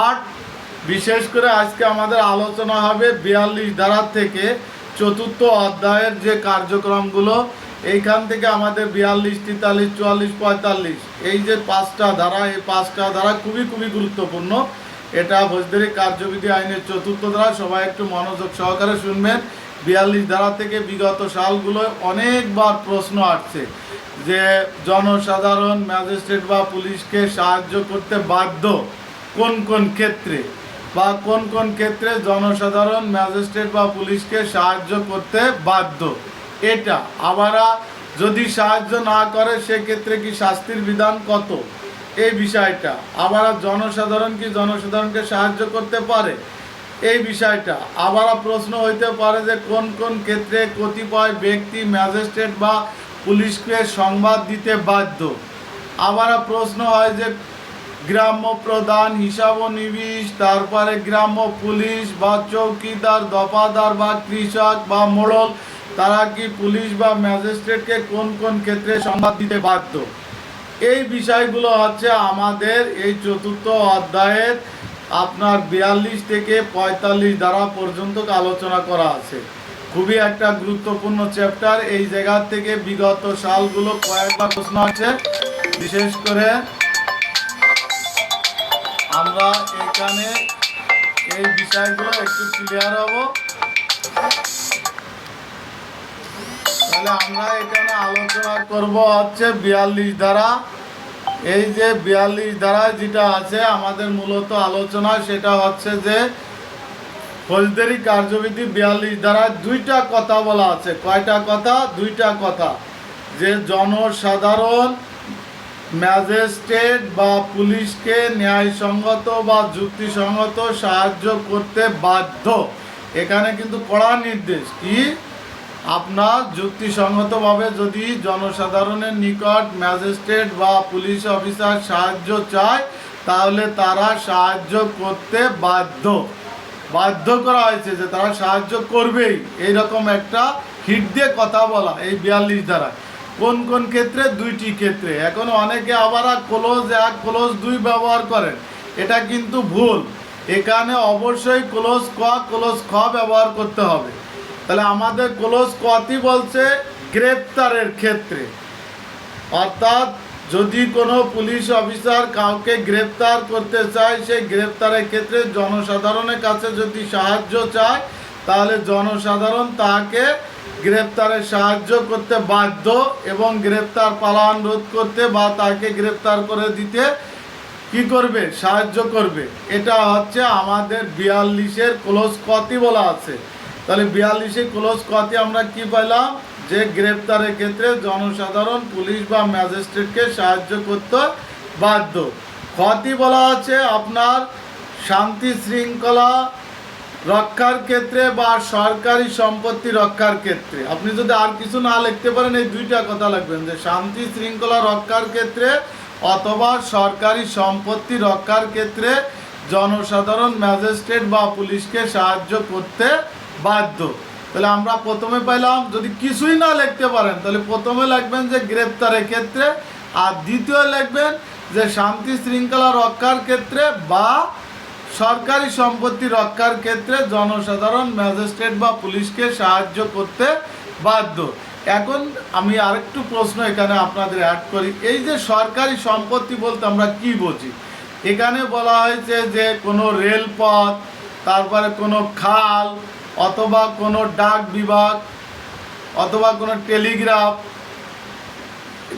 আট বিশেষ করে আজকে আমাদের আলোচনা হবে বিয়াল্লিশ ধারা থেকে চতুর্থ অধ্যায়ের যে কার্যক্রমগুলো, এইখান থেকে আমাদের বিয়াল্লিশ, তেতাল্লিশ, চুয়াল্লিশ, পঁয়তাল্লিশ, এই যে পাঁচটা ধারা, এই পাঁচটা ধারা খুবই খুবই গুরুত্বপূর্ণ। এটা ভোজদারি কার্যবিধি আইনের চতুর্থ ধারা, সবাই একটু মনোযোগ সহকারে শুনবেন। বিয়াল্লিশ ধারা থেকে বিগত সালগুলো অনেকবার প্রশ্ন আসছে যে, জনসাধারণ, ম্যাজিস্ট্রেট বা পুলিশকে সাহায্য করতে বাধ্য কোন কোন ক্ষেত্রে বা কোন কোন ক্ষেত্রে জনসাধারণ ম্যাজিস্ট্রেট বা পুলিশকে সাহায্য করতে বাধ্য? এটা আবার যদি সাহায্য না করে, সেক্ষেত্রে কি শাস্তির বিধান কত? এই বিষয়টা আবার জনসাধারণ কি জনসাধারণকে সাহায্য করতে পারে? এই বিষয়টা আবার প্রশ্ন হইতে পারে যে কোন কোন ক্ষেত্রে কতিপয় ব্যক্তি ম্যাজিস্ট্রেট বা পুলিশকে সংবাদ দিতে বাধ্য? আবার প্রশ্ন হয় যে গ্রাম্য প্রধান হিসাব নিবিশ, তারপরে গ্রাম্য পুলিশ বা চৌকিদার, দফাদার বা কৃষক বা মোড়ল, তারা কি পুলিশ বা ম্যাজিস্ট্রেটকে কোন কোন ক্ষেত্রে সংবাদ দিতে বাধ্য? এই বিষয়গুলো হচ্ছে আমাদের এই চতুর্থ অধ্যায়ের আপনার বিয়াল্লিশ থেকে পঁয়তাল্লিশ দ্বারা পর্যন্ত আলোচনা করা আছে। খুবই একটা গুরুত্বপূর্ণ চ্যাপ্টার এই জায়গা থেকে বিগত সালগুলো কয়েকবার প্রশ্ন আছে। বিশেষ করে আমরা এখানে এই বিষয়গুলো একটু ক্লিয়ার হব। তাহলে আমরা এখানে আলোচনা করব হচ্ছে বিয়াল্লিশ ধারা। এই যে বিয়াল্লিশ ধারা যেটা আছে, আমাদের মূলত আলোচনা সেটা হচ্ছে যে ফৌজদারি কার্যবিধি বিয়াল্লিশ ধারা দুইটা কথা বলা আছে। কয়টা কথা? দুইটা কথা। যে জনসাধারণ ম্যাজিস্ট্রেট বা পুলিশকে ন্যায়সঙ্গত বা যুক্তিসঙ্গত সাহায্য করতে বাধ্য। এখানে কিন্তু কড়া নির্দেশ। কি? আপনার যুক্তিসঙ্গতভাবে যদি জনসাধারণের নিকট ম্যাজিস্ট্রেট বা পুলিশ অফিসার সাহায্য চায়, তাহলে তারা সাহায্য করতে বাধ্য। বাধ্য করা হয়েছে যে তারা সাহায্য করবেই। এইরকম একটা হিট দিয়ে কথা বলা এই বিয়াল্লিশ দ্বারা কোন কোন ক্ষেত্রে? দুইটি ক্ষেত্রে। এখন অনেকে আবার ক্লোজ এক ক্লোজ দুই ব্যবহার করেন। এটা কিন্তু ভুল। এখানে অবশ্যই ক্লোজ ক ক্লোজ খ ব্যবহার করতে হবে। তাহলে আমাদের ক্লোজ কতি বলছে? গ্রেপ্তারের ক্ষেত্রে। অর্থাৎ যদি কোনো পুলিশ অফিসার কাউকে গ্রেপ্তার করতে চায়, সেই গ্রেপ্তারের ক্ষেত্রে জনসাধারণের কাছে যদি সাহায্য চায় তাহলে জনসাধারণ তাকে গ্রেপ্তারে সাহায্য করতে বাধ্য এবং গ্রেপ্তার পালান রোধ করতে বা তাকে গ্রেপ্তার করে দিতে কি করবে? সাহায্য করবে। এটা হচ্ছে আমাদের বিয়াল্লিশের ক্লোজ কতি বলা আছে। তাহলে বিয়াল্লিশে ক্লোজ কতি আমরা কি পেলাম যে গ্রেপ্তারের ক্ষেত্রে জনসাধারণ, পুলিশ বা ম্যাজিস্ট্রেটকে সাহায্য করতে বাধ্য। ক্ষতি বলা আছে আপনার শান্তি শৃঙ্খলা রক্ষার ক্ষেত্রে বা সরকারি সম্পত্তি রক্ষার ক্ষেত্রে। আপনি যদি আর কিছু না লিখতে পারেন, এই দুইটা কথা লিখবেন, যে শান্তি শৃঙ্খলা রক্ষার ক্ষেত্রে অথবা সরকারি সম্পত্তি রক্ষার ক্ষেত্রে জনসাধারণ, ম্যাজিস্ট্রেট বা পুলিশকে সাহায্য করতে বাধ্য। তাহলে আমরা প্রথমে পাইলাম, যদি কিছুই না লিখতে পারেন, তাহলে প্রথমে লিখবেন যে গ্রেপ্তারের ক্ষেত্রে, আর দ্বিতীয় লিখবেন যে শান্তি শৃঙ্খলা রক্ষার ক্ষেত্রে বা সরকারি সম্পত্তি রক্ষার ক্ষেত্রে জনসাধারণ, ম্যাজিস্ট্রেট বা পুলিশকে সাহায্য করতে বাধ্য। এখন আমি আরেকটু প্রশ্ন এখানে আপনাদের অ্যাড করি। এই যে সরকারি সম্পত্তি বলতে আমরা কি বুঝি? এখানে বলা হয়েছে যে কোনো রেলপথ, তারপরে কোনো খাল, অথবা কোনো ডাক বিভাগ, অথবা কোনো টেলিগ্রাফ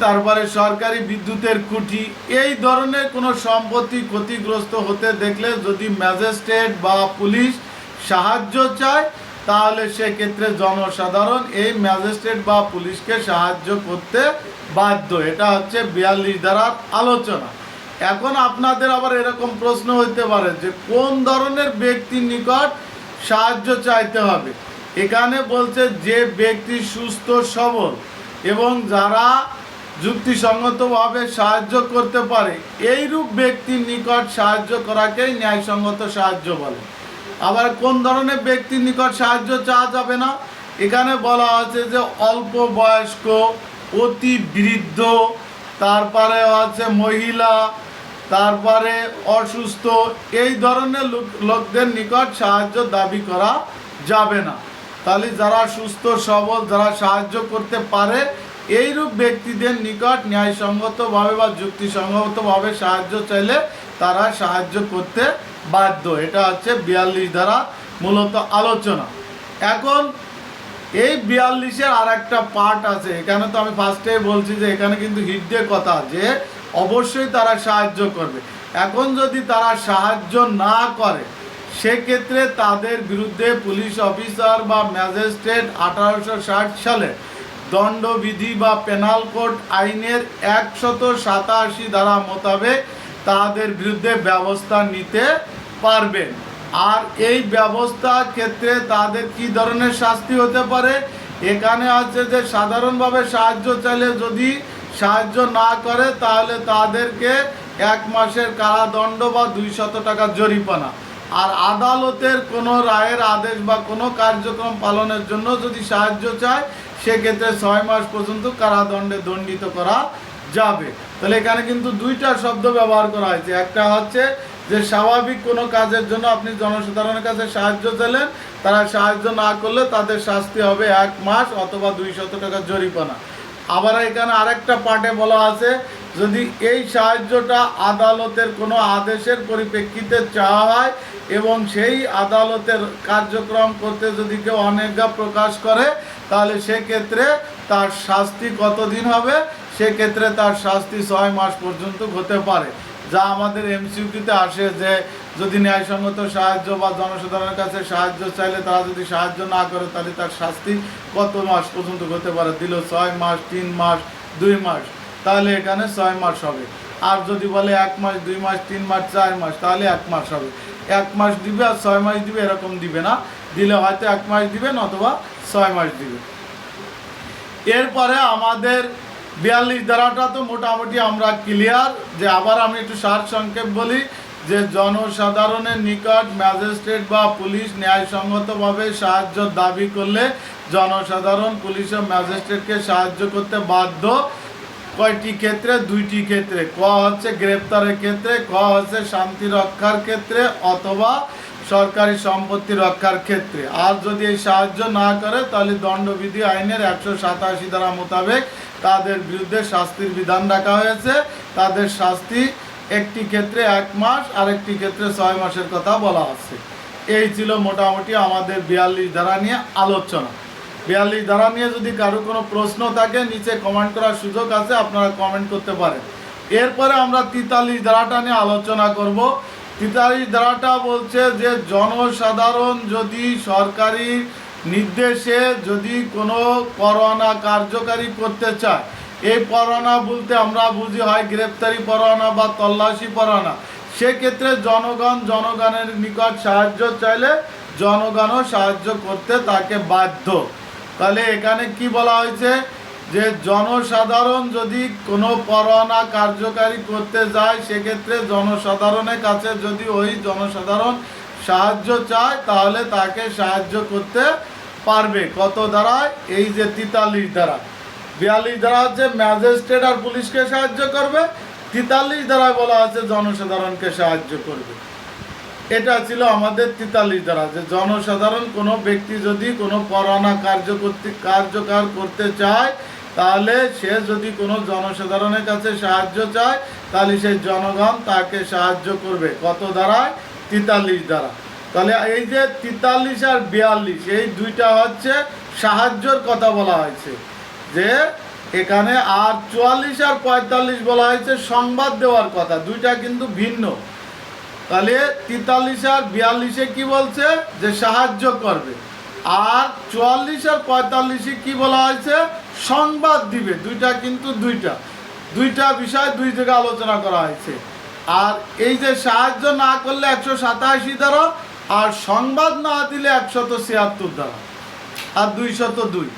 তারপরে সরকারি বিদ্যুতের খুঁটি। এই ধরনের কোনো সম্পত্তি ক্ষতিগ্রস্ত হতে দেখলে যদি ম্যাজিস্ট্রেট বা পুলিশ সাহায্য চায়, তাহলে সেক্ষেত্রে জনসাধারণ এই ম্যাজিস্ট্রেট বা পুলিশকে সাহায্য করতে বাধ্য। এটা হচ্ছে বিয়াল্লিশ ধারার আলোচনা। এখন আপনাদের আবার এরকম প্রশ্ন হইতে পারে যে, কোন ধরনের ব্যক্তির নিকট সাহায্য চাইতে হবে? এখানে বলছে যে ব্যক্তি সুস্থ সবল এবং যারা যুক্তিসঙ্গতভাবে সাহায্য করতে পারে। এইরূপ ব্যক্তির নিকট সাহায্য করাকেই ন্যায়সঙ্গত সাহায্য বলে। আবার কোন ধরনের ব্যক্তির নিকট সাহায্য চাওয়া যাবে না? এখানে বলা আছে যে অল্প বয়স্ক, অতি বৃদ্ধ, তারপরে আছে মহিলা, তারপরে অসুস্থ, এই ধরনের লোক- লোকদের নিকট সাহায্য দাবি করা যাবে না। তাহলে যারা সুস্থ, সবল, যারা সাহায্য করতে পারে এইরূপ ব্যক্তিদের নিকট ন্যায়সঙ্গতভাবে বা যুক্তিসঙ্গতভাবে সাহায্য চাইলে তারা সাহায্য করতে বাধ্য। এটা হচ্ছে বিয়াল্লিশ দ্বারা মূলত আলোচনা। এখন এই বিয়াল্লিশের আর একটা পার্ট আছে। এখানে তো আমি ফার্স্টে বলছি যে এখানে কিন্তু হিডে কথা যে অবশ্যই তারা সাহায্য করবে। এখন যদি তারা সাহায্য না করে, সেক্ষেত্রে তাদের বিরুদ্ধে পুলিশ অফিসার বা ম্যাজিস্ট্রেট আঠারোশো ষাট সালে দণ্ডবিধি বা পেনাল কোড আইনের একশত সাতাশি ধারা মোতাবেক তাদের বিরুদ্ধে ব্যবস্থা নিতে পারবেন। আর এই ব্যবস্থার ক্ষেত্রে তাদের কি ধরনের শাস্তি হতে পারে? এখানে আছে যে, সাধারণভাবে সাহায্য চাইলে যদি সাহায্য না করে, তাহলে তাদেরকে এক মাসের কারাদণ্ড বা দুইশত টাকা জরিমানা। আর আদালতের কোনো রায়ের আদেশ বা কোনো কার্যক্রম পালনের জন্য যদি সাহায্য চায় সেক্ষেত্রে ছয় মাস পর্যন্ত কারাদণ্ডে দণ্ডিত করা যাবে। তাহলে এখানে কিন্তু দুইটা শব্দ ব্যবহার করা হয়েছে। একটা হচ্ছে যে স্বাভাবিক কোনো কাজের জন্য আপনি জনসাধারণের কাছে সাহায্য চাইলেন, তারা সাহায্য না করলে তাদের শাস্তি হবে এক মাস অথবা দুই শত টাকা জরিমানা। আবার এখানে আরেকটা পার্টে বলা আছে, যদি এই সাহায্যটা আদালতের কোনো আদেশের পরিপ্রেক্ষিতে চাওয়া হয় এবং সেই আদালতের কার্যক্রম করতে যদি কেউ অনেজ্ঞা প্রকাশ করে তাহলে সেক্ষেত্রে তার শাস্তি কতদিন হবে? সেক্ষেত্রে তার শাস্তি ছয় মাস পর্যন্ত হতে পারে। যা আমাদের এমসিউকিতে আসে যে, যদি ন্যায়সঙ্গত সাহায্য বা জনসাধারণের কাছে সাহায্য চাইলে তারা যদি সাহায্য না করে, তাহলে তার শাস্তি কত মাস পর্যন্ত হতে পারে? দিল ছয় মাস, তিন মাস, দুই মাস। তাহলে এখানে ছয় মাস হবে। আর যদি বলে এক মাস, দুই মাস, তিন মাস, চার মাস, তাহলে এক মাস হবে। এক মাস দিবে আর ছয় মাস দিবে, এরকম দিবে না। দিলে হয়তো এক মাস দিবেন অথবা ছয় মাস দিবে এরপরে আমাদের বিয়াল্লিশ ধারাটা তো মোটামুটি আমরা ক্লিয়ার যে আবার আমি একটু সার সংক্ষেপ বলি, যে জনসাধারণের নিকট ম্যাজিস্ট্রেট বা পুলিশ ন্যায়সঙ্গতভাবে সাহায্য দাবি করলে জনসাধারণ পুলিশ ও ম্যাজিস্ট্রেটকে সাহায্য করতে বাধ্য। কয়টি ক্ষেত্রে? দুইটি ক্ষেত্রে। ক হচ্ছে গ্রেপ্তারের ক্ষেত্রে, ক হচ্ছে শান্তি রক্ষার ক্ষেত্রে অথবা সরকারি সম্পত্তি রক্ষার ক্ষেত্রে। আর যদি এই সাহায্য না করে, তাহলে দণ্ডবিধি আইনের একশো সাতাশি ধারা মোতাবেক তাদের বিরুদ্ধে শাস্তির বিধান রাখা হয়েছে। তাদের শাস্তি একটি ক্ষেত্রে এক মাস, আরেকটি ক্ষেত্রে ছয় মাসের কথা বলা আছে। এই ছিল মোটামুটি আমাদের বিয়াল্লিশ ধারা নিয়ে আলোচনা। বিয়াল্লিশ ধারা নিয়ে যদি কারও কোনো প্রশ্ন থাকে, নিচে কমেন্ট করার সুযোগ আছে, আপনারা কমেন্ট করতে পারেন। এরপরে আমরা তিতাল্লিশ ধারাটা নিয়ে আলোচনা করব। তিতাল্লিশ ধারাটা বলছে যে, জনসাধারণ যদি সরকারি নির্দেশে যদি কোনো পরোয়ানা কার্যকারী করতে চায়, এই পরোয়ানা বলতে আমরা বুঝি হয় গ্রেপ্তারি পরোয়ানা বা তল্লাশি পরোয়ানা। সেক্ষেত্রে জনগণ জনগণের নিকট সাহায্য চাইলে জনগণও সাহায্য করতে তাকে বাধ্য। তাহলে এখানে কি বলা হয়েছে? যে জনসাধারণ যদি কোনো পরোয়ানা কার্যকারী করতে যায়, সেক্ষেত্রে জনসাধারণের কাছে যদি ওই জনসাধারণ সাহায্য চায়, তাহলে তাকে সাহায্য করতে পারবে। কত দ্বারায়? এই যে তিতাল্লিশ দ্বারা। বিয়াল্লিশ দ্বারা হচ্ছে ম্যাজিস্ট্রেট আর পুলিশকে সাহায্য করবে, তিতাল্লিশ দ্বারায় বলা আছে জনসাধারণকে সাহায্য করবে। এটা ছিল আমাদের তিতাল্লিশ দ্বারা, যে জনসাধারণ কোনো ব্যক্তি যদি কোনো পরানা কার্য করতে কার্যকর করতে চায় তাহলে সে যদি কোনো জনসাধারণের কাছে সাহায্য চায়, তাহলে সেই জনগণ তাকে সাহায্য করবে। কত দ্বারায়? তিতাল্লিশ দ্বারা। তাহলে এই যে তিতাল্লিশ আর বিয়াল্লিশ, এই দুইটা হচ্ছে সাহায্যর কথা বলা হয়েছে। যে এখানে আর চুয়াল্লিশ আর পঁয়তাল্লিশ বলা হয়েছে সংবাদ দেওয়ার কথা, দুইটা কিন্তু ভিন্ন। তাহলে তেতাল্লিশ আর বিয়াল্লিশে কি বলছে? যে সাহায্য করবে। আর চুয়াল্লিশ আর পঁয়তাল্লিশে কি বলা হয়েছে? সংবাদ দিবে। দুইটা কিন্তু দুইটা। দুইটা বিষয়, দুই জায়গায় আলোচনা করা হয়েছে। আর এই যে সাহায্য না করলে একশো সাতাশি দ্বারা, আর সংবাদ না দিলে একশত ছিয়াত্তর দ্বারা, আর দুইশত দুই।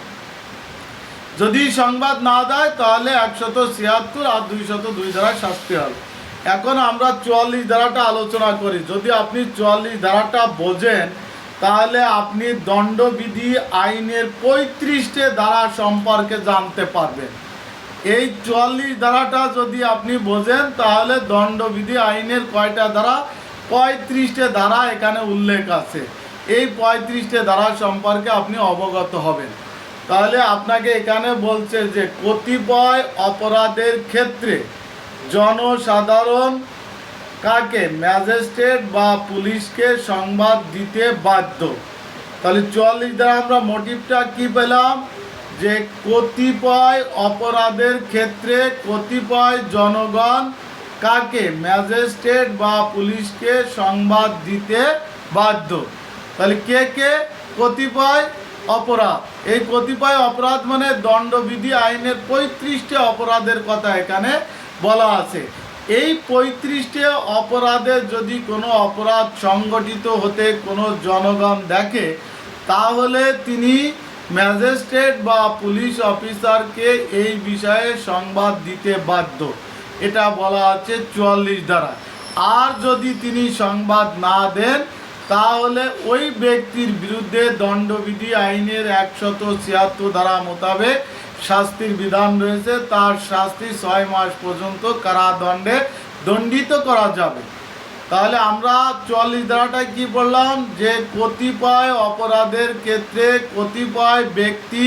যদি সংবাদ না দেয়, তাহলে একশত ছিয়াত্তর আর দুইশত দুই দ্বারা শাস্তি হবে। এখন আমরা চুয়াল্লিশ ধারাটা আলোচনা করি। যদি আপনি চুয়াল্লিশ ধারাটা বোঝেন তাহলে আপনি দণ্ডবিধি আইনের পঁয়ত্রিশটে ধারা সম্পর্কে জানতে পারবেন। এই চুয়াল্লিশ ধারাটা যদি আপনি বোঝেন, তাহলে দণ্ডবিধি আইনের কয়টা ধারা? পঁয়ত্রিশটা ধারা এখানে উল্লেখ আছে। এই পঁয়ত্রিশটা ধারা সম্পর্কে আপনি অবগত হবেন। তাহলে আপনাকে এখানে বলছে যে, কতিপয় অপরাধের ক্ষেত্রে জনসাধারণ কাকে ম্যাজিস্ট্রেট বা পুলিশকে সংবাদ দিতে বাধ্য? তাহলে চুয়াল্লিশ দ্বারা আমরা মোটিভটা কি পেলাম? যে কতিপয় অপরাধের ক্ষেত্রে কতিপয় জনগণ কাকে ম্যাজিস্ট্রেট বা পুলিশকে সংবাদ দিতে বাধ্য? তাহলে কে কে? কতিপয় অপরাধ। এই কতিপয় অপরাধ মানে দণ্ডবিধি আইনের পঁয়ত্রিশটি অপরাধের কথা এখানে বলা আছে। এই পঁয়ত্রিশটি অপরাধের যদি কোনো অপরাধ সংগঠিত হতে কোনো জনগণ দেখে, তাহলে তিনি ম্যাজিস্ট্রেট বা পুলিশ অফিসারকে এই বিষয়ে সংবাদ দিতে বাধ্য। এটা বলা আছে চুয়াল্লিশ দ্বারা। আর যদি তিনি সংবাদ না দেন, তাহলে ওই ব্যক্তির বিরুদ্ধে দণ্ডবিধি আইনের একশত ছিয়াত্তর ধারা মোতাবেক শাস্তির বিধান রয়েছে, তার শাস্তি ছয় মাস পর্যন্ত কারাদণ্ডে দণ্ডিত করা যাবে। তাহলে আমরা চুয়াল্লিশ ধারাটায় কি বললাম? যে কতিপয় অপরাধের ক্ষেত্রে কতিপয় ব্যক্তি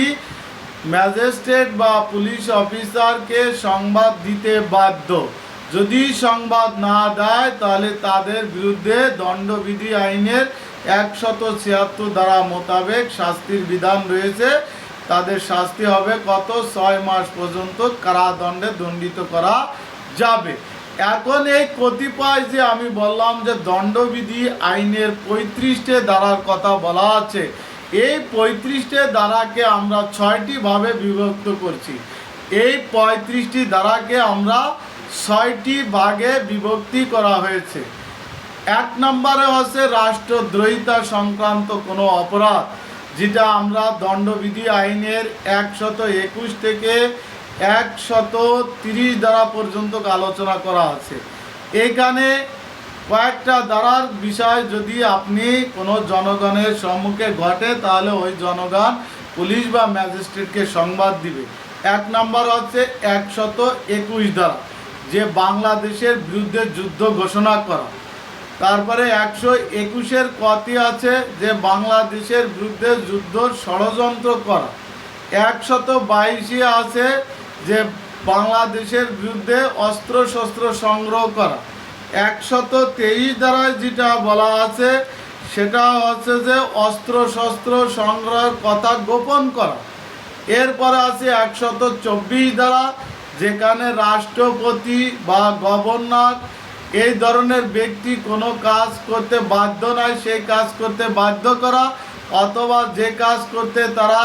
ম্যাজিস্ট্রেট বা পুলিশ অফিসারকে সংবাদ দিতে বাধ্য। যদি সংবাদ না দেয়, তাহলে তাদের বিরুদ্ধে দণ্ডবিধি আইনের একশত ছিয়াত্তর ধারা মোতাবেক শাস্তির বিধান রয়েছে। তাদের শাস্তি হবে কত? ছয় মাস পর্যন্ত কারাদণ্ডে দণ্ডিত করা যাবে। এখন এই কতিপয় যে আমি বললাম যে দণ্ডবিধি আইনের পঁয়ত্রিশটে দ্বারার কথা বলা আছে, এই পঁয়ত্রিশটে দ্বারাকে আমরা ছয়টি ভাবে বিভক্ত করছি। এই পঁয়ত্রিশটি দ্বারাকে আমরা ছয়টি ভাগে বিভক্তি করা হয়েছে। এক নম্বরে হচ্ছে রাষ্ট্রদ্রোহিতা সংক্রান্ত কোনো অপরাধ। যেটা আমরা দণ্ডবিধি আইনের একশত একুশ থেকে একশত তিরিশ দ্বারা পর্যন্ত আলোচনা করা আছে। এখানে কয়েকটা দ্বারার বিষয় যদি আপনি কোনো জনগণের সম্মুখে ঘটে, তাহলে ওই জনগণ পুলিশ বা ম্যাজিস্ট্রেটকে সংবাদ দিবে। এক নম্বর হচ্ছে একশত একুশ দ্বারা, যে বাংলাদেশের বিরুদ্ধে যুদ্ধ ঘোষণা করা। তারপরে একশো একুশের কতি আছে যে বাংলাদেশের বিরুদ্ধে যুদ্ধ ষড়যন্ত্র করা। একশত বাইশে আছে যে বাংলাদেশের বিরুদ্ধে অস্ত্র শস্ত্র সংগ্রহ করা। একশত তেইশ দ্বারায় যেটা বলা আছে, সেটা হচ্ছে যে অস্ত্র শস্ত্র সংগ্রহের কথা গোপন করা। এরপরে আছে একশত চব্বিশ দ্বারা, যেখানে রাষ্ট্রপতি বা গভর্নর এই ধরনের ব্যক্তি কোনো কাজ করতে বাধ্য নয় সেই কাজ করতে বাধ্য করা, অথবা যে কাজ করতে তারা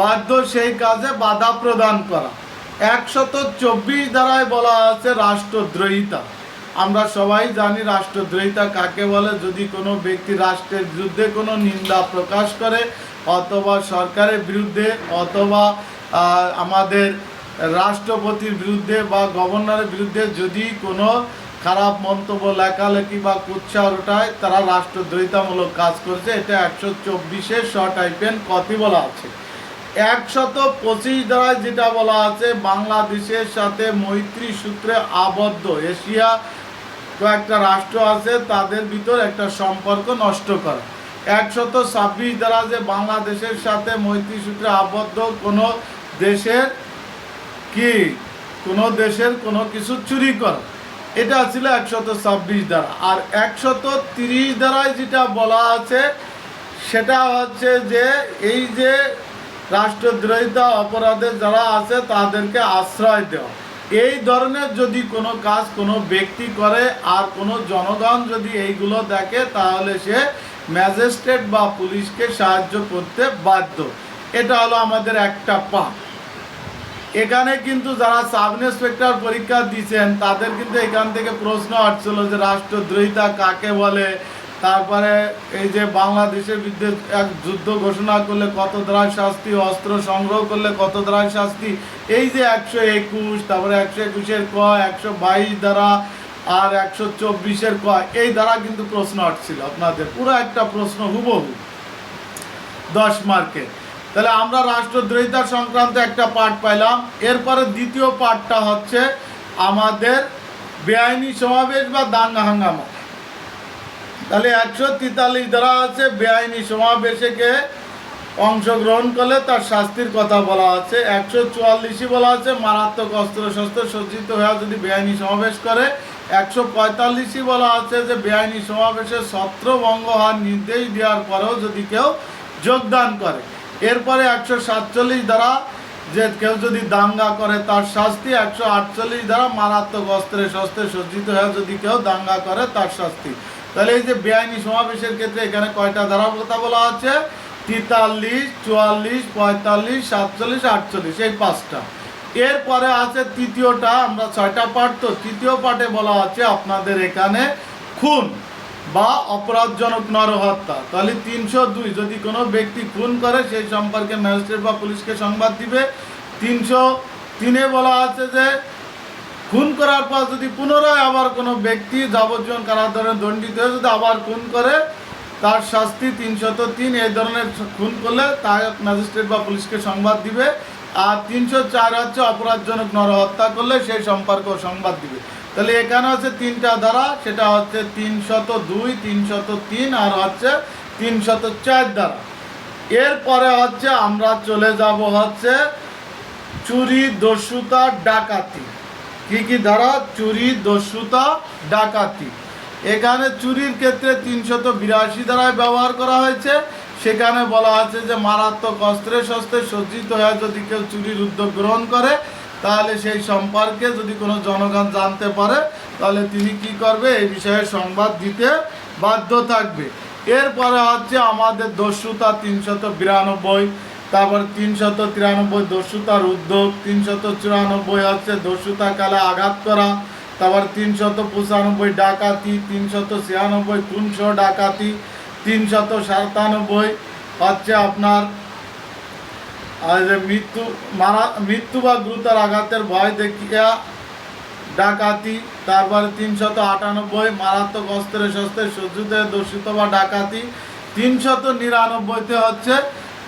বাধ্য, সেই কাজে বাধা প্রদান করা। একশত চব্বিশ দ্বারায় বলা আছে রাষ্ট্রদ্রোহিতা। আমরা সবাই জানি রাষ্ট্রদ্রোহিতা কাকে বলে। যদি কোনো ব্যক্তি রাষ্ট্রের বিরুদ্ধে কোনো নিন্দা প্রকাশ করে, অথবা সরকারের বিরুদ্ধে, অথবা আমাদের রাষ্ট্রপতির বিরুদ্ধে বা গভর্নরের বিরুদ্ধে যদি কোনো খারাপ মন্তব্য, লেখালেখি বা কুৎসা ওঠায় তারা রাষ্ট্রদ্রোহিতামূলক কাজ করছে। এটা একশো চব্বিশে শ টাইপেন কতি বলা আছে। একশত পঁচিশ দ্বারা যেটা বলা আছে, বাংলাদেশের সাথে মৈত্রী সূত্রে আবদ্ধ। এশিয়া কয়েকটা রাষ্ট্র আছে, তাদের ভিতর একটা সম্পর্ক নষ্ট করা। একশত ছাব্বিশ দ্বারা যে বাংলাদেশের সাথে মৈত্রী সূত্রে আবদ্ধ, কোনো দেশের কি? কোনো দেশের কোনো কিছু চুরি করা। এটা ছিল একশত ছাব্বিশ দ্বারা আর একশত তিরিশ দ্বারায় যেটা বলা আছে, সেটা হচ্ছে যে এই যে রাষ্ট্রদ্রোহিতা অপরাধে যারা আছে, তাদেরকে আশ্রয় দেওয়া। এই ধরনের যদি কোনো কাজ কোনো ব্যক্তি করে আর কোনো জনগণ যদি এইগুলো দেখে, তাহলে সে ম্যাজিস্ট্রেট বা পুলিশকে সাহায্য করতে বাধ্য। এটা হলো আমাদের একটা পা এখানে কিন্তু যারা সাব ইন্সপেক্টর পরীক্ষা দিয়েছেন তাদের কিন্তু এখান থেকে প্রশ্ন আসছিল যে রাষ্ট্রদ্রোহিতা কাকে বলে? তারপরে এই যে বাংলাদেশের বিরুদ্ধে এক যুদ্ধ ঘোষণা করলে কত দ্রায় শাস্তি, অস্ত্র সংগ্রহ করলে কত দ্রায় শাস্তি? এই যে একশো একুশ, তারপরে একশো একুশের ক, একশো বাইশ দ্বারা আর একশো চব্বিশের ক, এই দ্বারা কিন্তু প্রশ্ন আসছিল আপনাদের। পুরো একটা প্রশ্ন হুবহু। দশ মার্কের। তাহলে আমরা রাষ্ট্রদ্রোহিতা সংক্রান্ত একটা পাঠ পাইলাম। এরপরে দ্বিতীয় পাঠটা হচ্ছে আমাদের বেআইনি সমাবেশ বা দাঙ্গা হাঙ্গামা। তাহলে একশো তেতাল্লিশ দ্বারা আছে, বেআইনি সমাবেশেকে অংশগ্রহণ করলে তার শাস্তির কথা বলা আছে। একশো চুয়াল্লিশই বলা আছে, মারাত্মক অস্ত্র শস্ত্র সজ্জিত হয়ে যদি বেআইনি সমাবেশ করে। একশো পঁয়তাল্লিশই বলা আছে যে বেআইনি সমাবেশে ছত্রভঙ্গ হওয়ার নির্দেশ দেওয়ার পরেও যদি কেউ যোগদান করে। এরপরে একশো সাতচল্লিশ দ্বারা যে কেউ যদি দাঙ্গা করে, তার শাস্তি একশো আটচল্লিশ দ্বারা মারাত্মক অস্ত্রে শস্ত্রে সজ্জিত হয়ে যদি কেউ দাঙ্গা করে, তার শাস্তি। তাহলে এই যে বেআইনি সমাবেশের ক্ষেত্রে এখানে কয়টা ধারা কথা বলা আছে? তেতাল্লিশ, চুয়াল্লিশ, পঁয়তাল্লিশ, সাতচল্লিশ, আটচল্লিশ, এই পাঁচটা। এরপরে আছে তৃতীয়টা, আমরা ছয়টা পাঠ তো, তৃতীয় পাঠে বলা আছে আপনাদের এখানে খুন। বা অপরাধজনক নরহত্যা। তাহলে তিনশো দুই, যদি কোনো ব্যক্তি খুন করে, সেই সম্পর্কে ম্যাজিস্ট্রেট বা পুলিশকে সংবাদ দিবে। তিনশো তিনে বলা আছে যে, খুন করার পর যদি পুনরায় আবার কোনো ব্যক্তি যাবজ্জীবন কারাদণ্ডে দণ্ডিত হয়ে যদি আবার খুন করে, তার শাস্তি তিনশত তিন, এই ধরনের খুন করলে তার ম্যাজিস্ট্রেট বা পুলিশকে সংবাদ দিবে। আর তিনশো চার হচ্ছে অপরাধজনক নরহত্যা করলে সেই সম্পর্ক সংবাদ দিবে। তাহলে এখানে হচ্ছে তিনটা ধারা সেটা হচ্ছে তিনশত দুই তিনশত তিন আর হচ্ছে তিনশত চার ধারা এরপরে হচ্ছে আমরা চলে যাব হচ্ছে চুরি, দস্যুতা, ডাকাতি। কি কি ধারা চুরি, দস্যুতা, ডাকাতি। এখানে চুরির ক্ষেত্রে তিনশত বিরাশি ধারায় ব্যবহার করা হয়েছে। সেখানে বলা আছে যে মারাত্মক অস্ত্রে শস্ত্রে সজ্জিত হয়ে যদি কেউ চুরির উদ্যোগ গ্রহণ করে তাহলে সেই সম্পর্কে যদি কোনো জনগণ জানতে পারে, তাহলে তিনি কি করবে? এই বিষয়ে সংবাদ দিতে বাধ্য থাকবে। এরপরে হচ্ছে আমাদের দস্যুতা তিনশত বিরানব্বই, তারপর তিনশত তিরানব্বই দস্যুতার উদ্যোগ, তিনশত চুরানব্বই হচ্ছে দস্যুতা কালে আঘাত করা, তারপর তিনশত পঁচানব্বই ডাকাতি, তিনশত ছিয়ানব্বই কুঞ্চ ডাকাতি, তিনশত সাতানব্বই হচ্ছে আপনার মৃত্যু, মারা, মৃত্যু বা গুরুতর আঘাতের ভয় দেখিয়া ডাকাতি, তারপরে তিনশত আটানব্বই মারাত্মক অস্ত্রে শস্ত্রে সজ্জিত দূষিত বা ডাকাতি, তিনশত নিরানব্বইতে হচ্ছে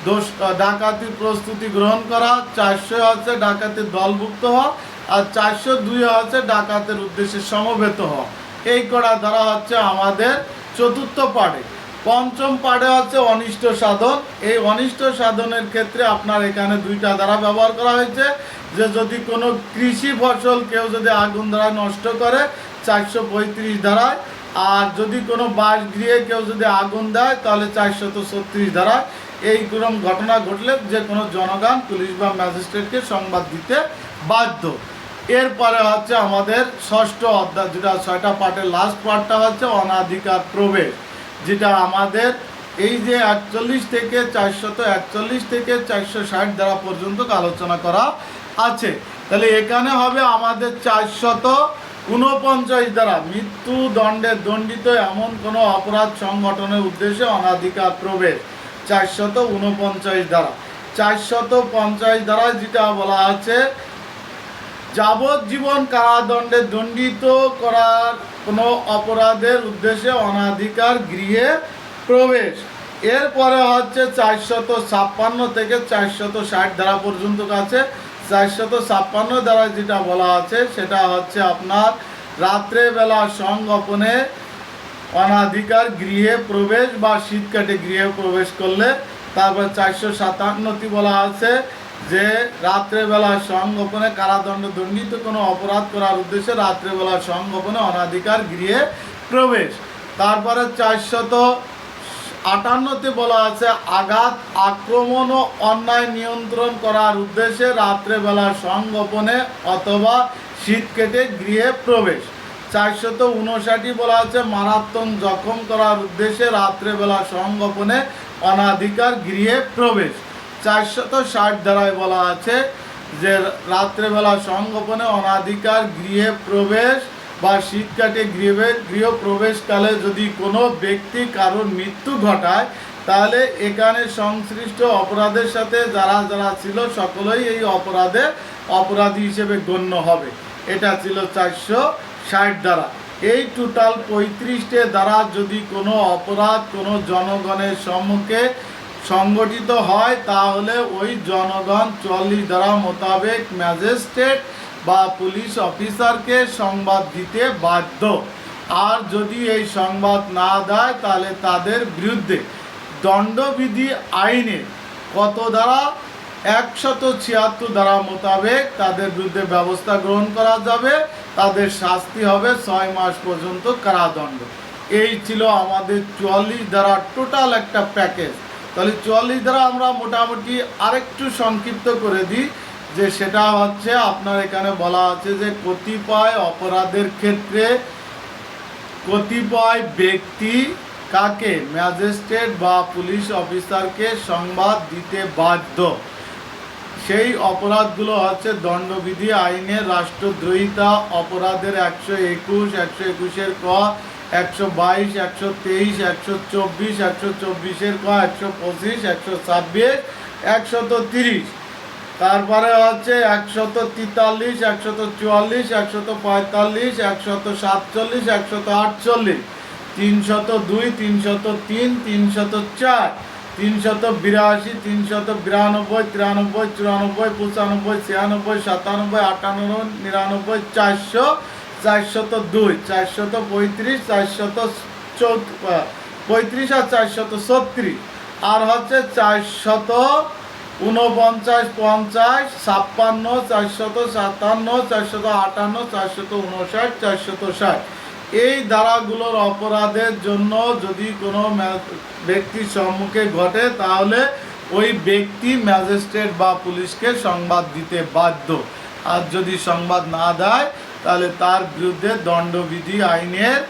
দোষ ডাকাতির প্রস্তুতি গ্রহণ করা চারশো হচ্ছে ডাকাতির দলভুক্ত হওয়া, আর চারশো দুই হচ্ছে ডাকাতের উদ্দেশ্যে সমবেত হওয়া। এই করা দ্বারা হচ্ছে আমাদের চতুর্থ পাড়ে পঞ্চম পাড়ে হচ্ছে অনিষ্ট সাধন। এই অনিষ্ট সাধনের ক্ষেত্রে আপনার এখানে দুইটা দ্বারা ব্যবহার করা হয়েছে। যে যদি কোনো কৃষি ফসল কেউ যদি আগুন দ্বারা নষ্ট করে, চারশো পঁয়ত্রিশ দ্বারায়। আর যদি কোনো বাস গৃহে কেউ যদি আগুন দেয়, তাহলে চারশত ছত্রিশ দ্বারা এইরকম ঘটনা ঘটলে যে কোনো জনগণ, পুলিশ বা ম্যাজিস্ট্রেটকে সংবাদ দিতে বাধ্য। এরপরে হচ্ছে আমাদের ষষ্ঠ অধ্যায়, যেটা ছয়টা পার্টের লাস্ট পার্টটা হচ্ছে অনাধিকার প্রবেশ। যেটা আমাদের এই যে একচল্লিশ থেকে চারশত একচল্লিশ থেকে চারশো ষাট দ্বারা পর্যন্ত আলোচনা করা আছে। তাহলে এখানে হবে আমাদের চারশত ঊনপঞ্চাশ দ্বারা মৃত্যু দণ্ডে দণ্ডিত এমন কোনো অপরাধ সংগঠনের উদ্দেশ্যে অনাধিকার প্রবেশ। চারশত ঊনপঞ্চাশ দ্বারা। চারশত পঞ্চাশ দ্বারা যেটা বলা আছে, যাবজ্জীবন কারাদণ্ডে দণ্ডিত করার কোনো অপরাধের উদ্দেশ্যে অনাধিকার গৃহে প্রবেশ। এরপরে হচ্ছে চারশত ছাপ্পান্ন থেকে চারশত ষাট ধারা পর্যন্ত আছে। চারশত ছাপ্পান্ন দ্বারা যেটা বলা আছে, সেটা হচ্ছে আপনার রাত্রেবেলা সংগোপনে অনাধিকার গৃহে প্রবেশ বা শীতকাটে গৃহে প্রবেশ করলে, তারপর চারশো সাতান্নটি বলা আছে। যে রাত্রেবেলা সংগোপনে কারাদণ্ড দণ্ডিত কোনো অপরাধ করার উদ্দেশ্যে রাত্রেবেলা সংগোপনে অনাধিকার গৃহে প্রবেশ। তারপরে চারশত আটান্নতে বলা আছে, আঘাত, আক্রমণ ও অন্যায় নিয়ন্ত্রণ করার উদ্দেশ্যে রাত্রেবেলা সংগোপনে অথবা শীত কেটে গৃহে প্রবেশ। চারশত উনষাটই বলা আছে, মারাত্মক জখম করার উদ্দেশ্যে রাত্রেবেলা সংগোপনে অনাধিকার গৃহে প্রবেশ। চারশত ষাট ধারায় বলা আছে যে রাত্রেবেলা সংগোপনে অনাধিকার, গৃহে প্রবেশ বা শীত কাটে গৃহে, গৃহ প্রবেশকালে যদি কোনো ব্যক্তি কারোর মৃত্যু ঘটায়, তাহলে এখানে সংশ্লিষ্ট অপরাধের সাথে যারা যারা ছিল সকলেই এই অপরাধে অপরাধী হিসেবে গণ্য হবে। এটা ছিল চারশো ষাট দ্বারা এই টোটাল পঁয়ত্রিশটে দ্বারা যদি কোনো অপরাধ কোনো জনগণের সম্মুখে সংগঠিত হয়, তাহলে ওই জনগণ চল্লিশ ধারা মোতাবেক ম্যাজিস্ট্রেট বা পুলিশ অফিসারকে সংবাদ দিতে বাধ্য। আর যদি এই সংবাদ না দেয়, তাহলে তাদের বিরুদ্ধে দণ্ডবিধি আইনে কত দ্বারা একশত ছিয়াত্তর ধারা মোতাবেক তাদের বিরুদ্ধে ব্যবস্থা গ্রহণ করা যাবে। তাদের শাস্তি হবে ছয় মাস পর্যন্ত কারাদণ্ড। এই ছিল আমাদের চুয়াল্লিশ ধারা টোটাল একটা প্যাকেজ। তাহলে চুয়াল্লিশ ধারা আমরা মোটামুটি আরেকটু সংক্ষিপ্ত করে দিই, যে সেটা হচ্ছে আপনার এখানে বলা আছে যে কতিপয় অপরাধের ক্ষেত্রে কতিপয় ব্যক্তি কাকে ম্যাজিস্ট্রেট বা পুলিশ অফিসারকে সংবাদ দিতে বাধ্য? সেই অপরাধগুলো হচ্ছে দণ্ডবিধি আইনে রাষ্ট্রদ্রোহিতা, অপরাধের একশো একুশ, একশো একুশের ক একশো বাইশ, একশো তেইশ, একশো চব্বিশ, একশো চব্বিশের ক একশো পঁচিশ, একশো ছাব্বিশ একশত তিরিশ। তারপরে হচ্ছে একশত তেতাল্লিশ একশত চুয়াল্লিশ একশত পঁয়তাল্লিশ একশত সাতচল্লিশ একশত আটচল্লিশ তিনশত দুই তিনশত তিন তিনশত চার তিনশত বিরাশি তিনশত বিরানব্বই, তিরানব্বই, চুরানব্বই, পঁচানব্বই, ছিয়ানব্বই, সাতানব্বই, আটানব্বই, নিরানব্বই, চারশো চারশত দুই চারশত পঁয়ত্রিশ চারশত চৌ পঁয়ত্রিশ আর চারশত ছত্রিশ আর হচ্ছে চারশত উনপঞ্চাশ পঞ্চাশ, ছাপ্পান্ন চারশত সাতান্ন চারশত আটান্ন চারশত উনষাট চারশত ষাট এই ধারাগুলোর অপরাধের জন্য যদি কোনো ব্যক্তির সম্মুখে ঘটে, তাহলে ওই ব্যক্তি ম্যাজিস্ট্রেট বা পুলিশকে সংবাদ দিতে বাধ্য। আর যদি সংবাদ না দেয় তাহলে তার বিরুদ্ধে দণ্ডবিধি আইনের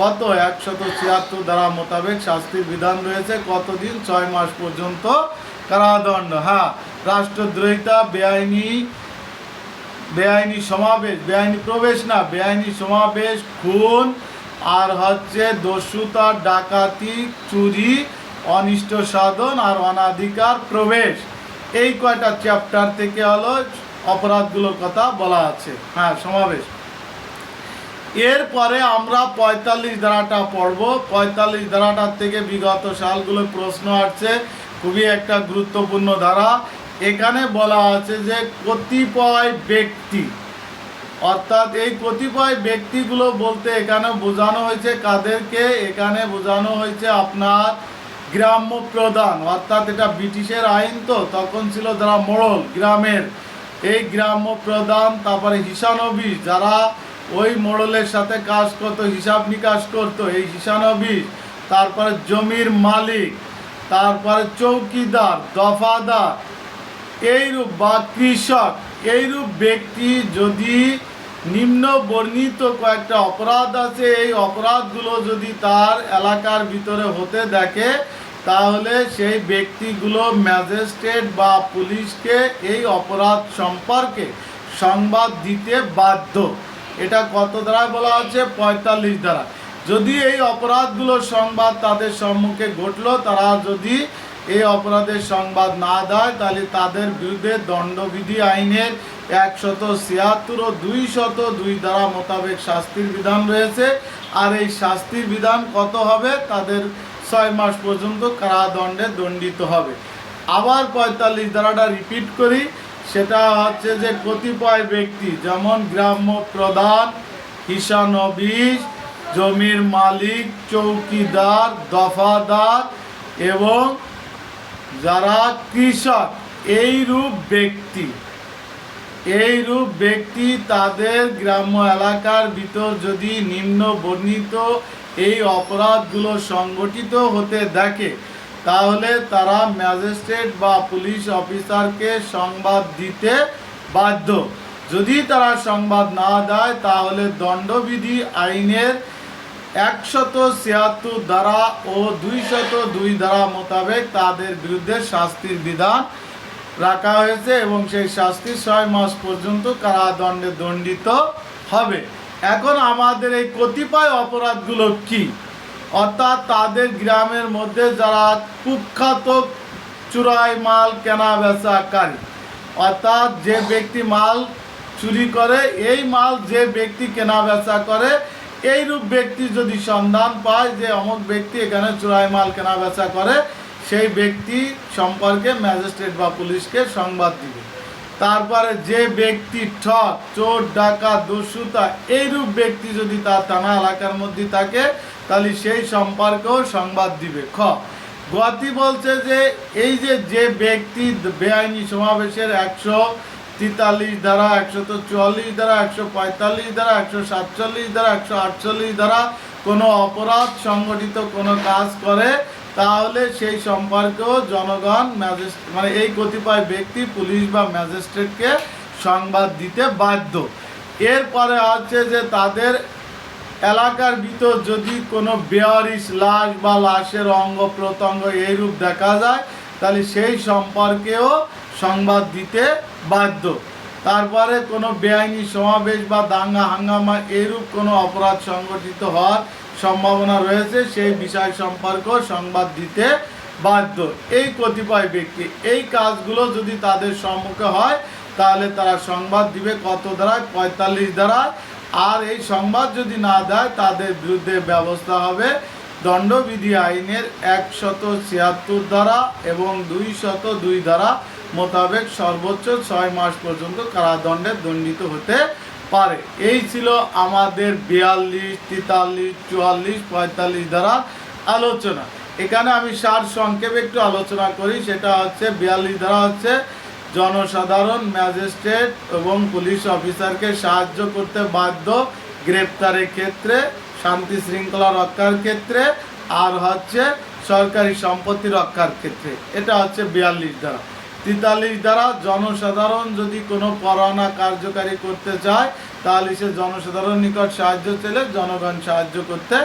কত একশত ছিয়াত্তর ধারা মোতাবেক শাস্তির বিধান রয়েছে, কতদিন? ছয় মাস পর্যন্ত কারাদণ্ড। হ্যাঁ রাষ্ট্রদ্রোহিতা, বেআইনি বেআইনি সমাবেশ, বেআইনি প্রবেশ না, বেআইনি সমাবেশ, খুন, আর হচ্ছে দস্যুতা, ডাকাতি, চুরি, অনিষ্ট সাধন আর অনাধিকার প্রবেশ। এই কয়টা চ্যাপ্টার থেকে হলো অপরাধগুলোর কথা বলা আছে। হ্যাঁ সমাবেশ। এরপরে আমরা পঁয়তাল্লিশ ধারাটা পড়ব। পঁয়তাল্লিশ ধারাটার থেকে বিগত সালগুলো প্রশ্ন আসছে, খুবই একটা গুরুত্বপূর্ণ ধারা। এখানে বলা আছে যে কতিপয় ব্যক্তি, অর্থাৎ এই কতিপয় ব্যক্তিগুলো বলতে এখানে বোঝানো হয়েছে কাদেরকে? এখানে বোঝানো হয়েছে আপনার গ্রাম্য প্রধান, অর্থাৎ এটা ব্রিটিশের আইন তো, তখন ছিল যারা মোড়ল, গ্রামের। এই গ্রাম্য প্রধান, তারপরে হিসানবিশ, যারা ওই মোড়লের সাথে কাজ করতো, হিসাব নিকাশ করতো, এই হিসানবিশ তারপরে জমির মালিক, তারপরে চৌকিদার, দফাদার, এইরূপ বা কৃষক, এইরূপ ব্যক্তি যদি নিম্ন বর্ণিত কয়েকটা অপরাধ আছে, এই অপরাধগুলো যদি তার এলাকার ভিতরে হতে দেখে, তাহলে সেই ব্যক্তিগুলো ম্যাজিস্ট্রেট বা পুলিশকে এই অপরাধ সম্পর্কে সংবাদ দিতে বাধ্য। এটা কত দ্বারা বলা হচ্ছে? পঁয়তাল্লিশ দ্বারা। যদি এই অপরাধগুলোর সংবাদ তাদের সম্মুখে ঘটলো, তারা যদি এই অপরাধের সংবাদ না দেয়, তাহলে তাদের বিরুদ্ধে দণ্ডবিধি আইনের একশত ছিয়াত্তর ও দুই শত দুই দ্বারা মোতাবেক শাস্তির বিধান রয়েছে। আর এই শাস্তির বিধান কত হবে? তাদের ছয় মাস পর্যন্ত কারাদণ্ডে দণ্ডিত হবে। আবার পঁয়তাল্লিশ ধারাটা রিপিট করি। সেটা হচ্ছে যে কতিপয় ব্যক্তি, যেমন গ্রাম্য প্রধান হিসানবিশ জমির মালিক, চৌকিদার, দফাদার এবং যারা কৃষক, এইরূপ ব্যক্তি। এইরূপ ব্যক্তি তাদের গ্রাম্য এলাকার ভিতর যদি নিম্ন বর্ণিত এই অপরাধগুলো সংগঠিত হতে দেখে তাহলে তারা ম্যাজিস্ট্রেট বা পুলিশ অফিসারকে সংবাদ দিতে বাধ্য। যদি তারা সংবাদ না দেয়, তাহলে দণ্ডবিধি আইনের একশত ছিয়াত্তর ধারা ও দুইশত দুই ধারা মোতাবেক তাদের বিরুদ্ধে শাস্তির বিধান রাখা হয়েছে এবং সেই শাস্তি ছয় মাস পর্যন্ত কারাদণ্ডে দণ্ডিত হবে। এখন আমাদের এই কতিপয় অপরাধগুলো কি? অর্থাৎ তাদের গ্রামের মধ্যে যারা কুখ্যাত চুরাই মাল কেনা বেচাকারী, অর্থাৎ যে ব্যক্তি মাল চুরি করে, এই মাল যে ব্যক্তি কেনা বেচা করে, এইরূপ ব্যক্তি যদি সন্ধান পায় যে অমুক ব্যক্তি এখানে চুরাই মাল কেনা বেচা করে, সেই ব্যক্তি সম্পর্কে ম্যাজিস্ট্রেট বা পুলিশকে সংবাদ দিবে। তারপরে যে ব্যক্তি ঠক চোর ডাকা দস্যুতা, এইরূপ ব্যক্তি যদি তার থানা এলাকার মধ্যে থাকে তাহলে সেই সম্পর্কেও সংবাদ দিবে। খ গতি বলছে যে এই যে যে ব্যক্তি বেআইনি সমাবেশের একশো তেতাল্লিশ দ্বারা একশো তো চুয়াল্লিশ দ্বারা একশো পঁয়তাল্লিশ দ্বারা একশো সাতচল্লিশ দ্বারা একশো আটচল্লিশ দ্বারা কোনো অপরাধ সংগঠিত কোনো কাজ করে, তাহলে সেই সম্পর্কেও জনগণ ম্যাজিস্ট্রেট মানে এই কতিপয় ব্যক্তি, পুলিশ বা ম্যাজিস্ট্রেটকে সংবাদ দিতে বাধ্য। এরপরে আছে যে তাদের এলাকার ভিতর যদি কোনো বেয়ারিশ লাশ বা লাশের অঙ্গ প্রত্যঙ্গ এইরূপ দেখা যায়, তাহলে সেই সম্পর্কেও সংবাদ দিতে বাধ্য। তারপরে কোনো বেআইনি সমাবেশ বা দাঙ্গা হাঙ্গামা এরূপ কোনো অপরাধ সংগঠিত হওয়ার সম্ভাবনা রয়েছে, সেই বিষয় সম্পর্কেও সংবাদ দিতে বাধ্য। এই কতিপয় ব্যক্তি, এই কাজগুলো যদি তাদের সম্মুখে হয়, তাহলে তারা সংবাদ দিবে কত দ্বারা? পঁয়তাল্লিশ দ্বারা আর এই সংবাদ যদি না দেয়, তাদের বিরুদ্ধে ব্যবস্থা হবে। দণ্ডবিধি আইনের একশত ছিয়াত্তর দ্বারা এবং দুই শত দুই দ্বারা মোতাবেক সর্বোচ্চ ছয় মাস পর্যন্ত কারাদণ্ডে দণ্ডিত হতে পারে। এই ছিল আমাদের বিয়াল্লিশ, তেতাল্লিশ, চুয়াল্লিশ, পঁয়তাল্লিশ দ্বারা আলোচনা। এখানে আমি সার সংক্ষেপে একটু আলোচনা করি। সেটা হচ্ছে বিয়াল্লিশ দ্বারা হচ্ছে জনসাধারণ, ম্যাজিস্ট্রেট এবং পুলিশ অফিসারকে সাহায্য করতে বাধ্য গ্রেপ্তারের ক্ষেত্রে, শান্তি শৃঙ্খলা রক্ষার ক্ষেত্রে, আর হচ্ছে সরকারি সম্পত্তি রক্ষার ক্ষেত্রে। এটা হচ্ছে বিয়াল্লিশ দ্বারা তেতাল্লিশ দ্বারা জনসাধারণ যদি কোনো পরোয়ানা কার্যকারী করতে চায়, তাহলে সে জনসাধারণ নিকট সাহায্য চাইলে জনগণ সাহায্য করতে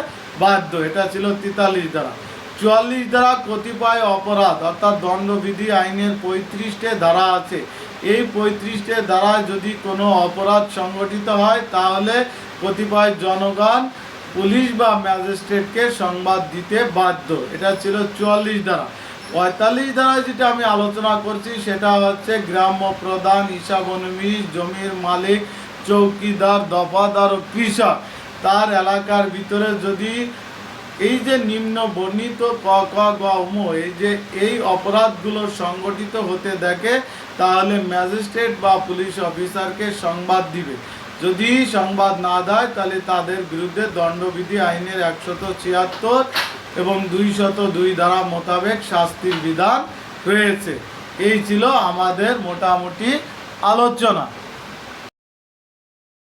বাধ্য। এটা ছিল তেতাল্লিশ দ্বারা চুয়াল্লিশ দ্বারা কতিপয় অপরাধ, অর্থাৎ দণ্ডবিধি আইনের পঁয়ত্রিশটে ধারা আছে। এই পঁয়ত্রিশটে দ্বারা যদি কোনো অপরাধ সংগঠিত হয়, তাহলে কতিপয় জনগণ পুলিশ বা ম্যাজিস্ট্রেটকে সংবাদ দিতে বাধ্য। এটা ছিল চুয়াল্লিশ দ্বারা পঁয়তাল্লিশ দ্বারা যেটা আমি আলোচনা করছি, সেটা হচ্ছে গ্রাম্য প্রধান হিসাবনমিশ জমির মালিক, চৌকিদার, দফাদার ও কৃষক। তার এলাকার ভিতরে যদি এই যে নিম্ন বর্ণিত ক ক, গ, ম, এই যে এই অপরাধগুলো সংগঠিত হতে দেখে, তাহলে ম্যাজিস্ট্রেট বা পুলিশ অফিসারকে সংবাদ দিবে। যদি সংবাদ না দেয়, তাহলে তাদের বিরুদ্ধে দণ্ডবিধি আইনের একশত ছিয়াত্তর এবং দুইশত দুই ধারা মোতাবেক শাস্তির বিধান রয়েছে। এই ছিল আমাদের মোটামুটি আলোচনা।